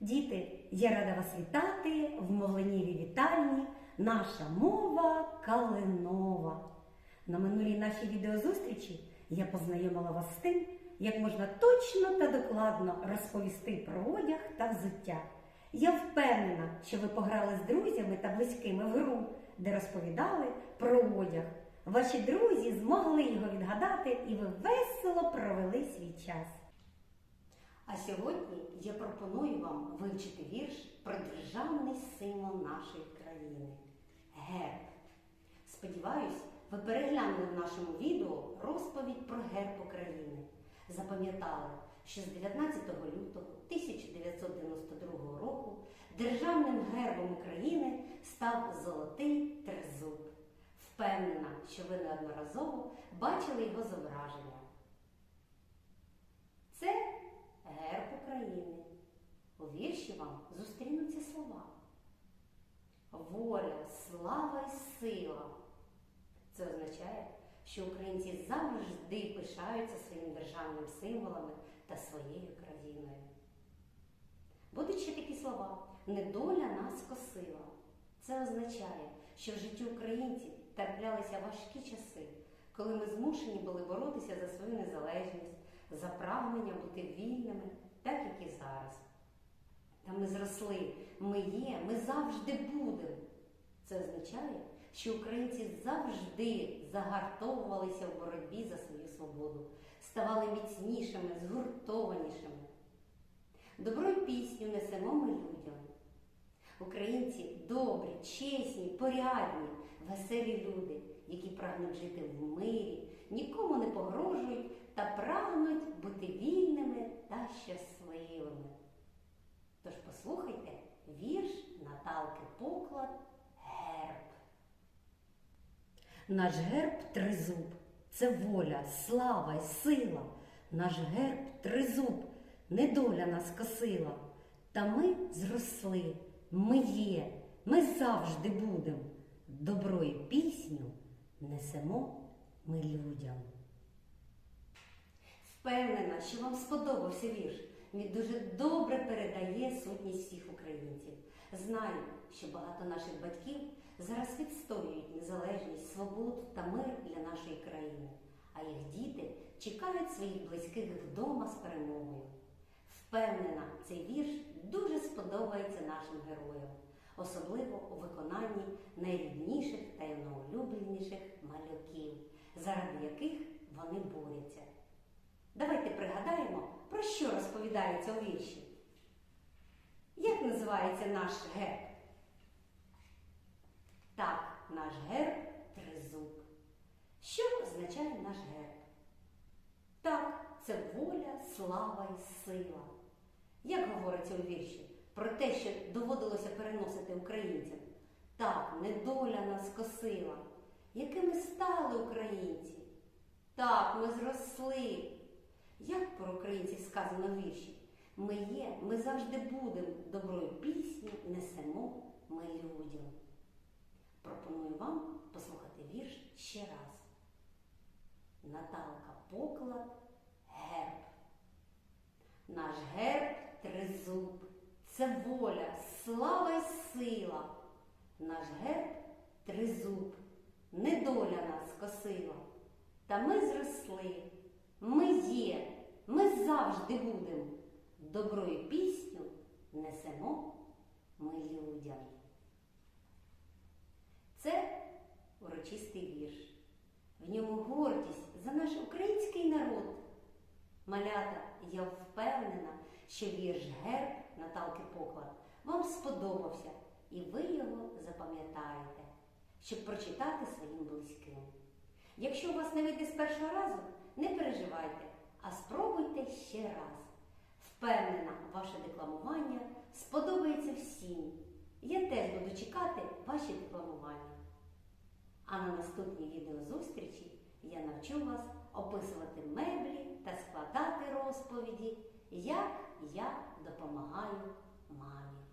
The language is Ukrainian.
Діти, я рада вас вітати в мовленнєвій вітальні. Наша мова калинова. На минулій нашій відеозустрічі я познайомила вас з тим, як можна точно та докладно розповісти про одяг та взуття. Я впевнена, що ви пограли з друзями та близькими в гру, де розповідали про одяг. Ваші друзі змогли його відгадати, і ви весело провели свій час. А сьогодні я пропоную вам вивчити вірш про державний символ нашої країни герб. Сподіваюсь, ви переглянули в нашому відео розповідь про герб України. Запам'ятали, що з 19 лютого 1992 року державним гербом України став золотий тризуб. Впевнена, що ви неодноразово бачили його зображення. Це герб України. У вірші вам зустрінуться слова. Воля, слава і сила. Це означає, що українці завжди пишаються своїми державними символами та своєю країною. Будуть ще такі слова недоля нас косила. Це означає, що в житті українців траплялися важкі часи, коли ми змушені були боротися за свою незалежність, за прагнення бути вільними, так як і зараз. Та ми зросли, ми є, ми завжди будемо. Це означає, що українці завжди загартовувалися в боротьбі за свою свободу, ставали міцнішими, згуртованішими. Добро й пісню несемо ми людям. Українці добрі, чесні, порядні, веселі люди, які прагнуть жити в мирі, нікому не погрожують та прагнуть бути вільними та щасливими. Тож послухайте вірш Наталки Поклад Герб. Наш герб тризуб це воля, слава й сила. Наш герб тризуб, недоля нас косила. Та ми зросли, ми є, ми завжди будем. Добро і пісню несемо ми людям. Впевнена, що вам сподобався вірш. Він дуже добре передає сутність всіх українців. Знаю, що багато наших батьків зараз відстоюють незалежність, свободу та мир для нашої країни, а їх діти чекають своїх близьких вдома з перемогою. Впевнена, цей вірш дуже сподобається нашим героям, особливо у виконанні найрідніших та найулюбленіших малюків, заради яких вони борються. Давайте пригадаємо, про що розповідається у вірші. Як називається наш герб? Так, наш герб тризуб. Що означає наш герб? Так, це воля, слава і сила. Як говориться у вірші про те, що доводилося переносити українцям? Так, недоля нас косила. Якими стали українці? Так, ми зросли. Як про українців сказано в вірші? Ми є, ми завжди будемо доброю пісню несемо ми людям. Пропоную вам послухати вірш ще раз. Наталка Поклад герб. Наш герб тризуб. Це воля, слава й сила. Наш герб тризуб. Недоля нас косила. Та ми зросли. Є, ми завжди будемо. Добро і пісню несемо ми людям. Це урочистий вірш. В ньому гордість за наш український народ. Малята, я впевнена, що вірш герб Наталки Поклад вам сподобався, і ви його запам'ятаєте, щоб прочитати своїм близьким. Якщо у вас не вийде з першого разу, не переживайте, а спробуйте ще раз. Впевнена, ваше декламування сподобається всім. Я теж буду чекати ваші декламування. А на наступній відеозустрічі я навчу вас описувати меблі та складати розповіді, як я допомагаю мамі.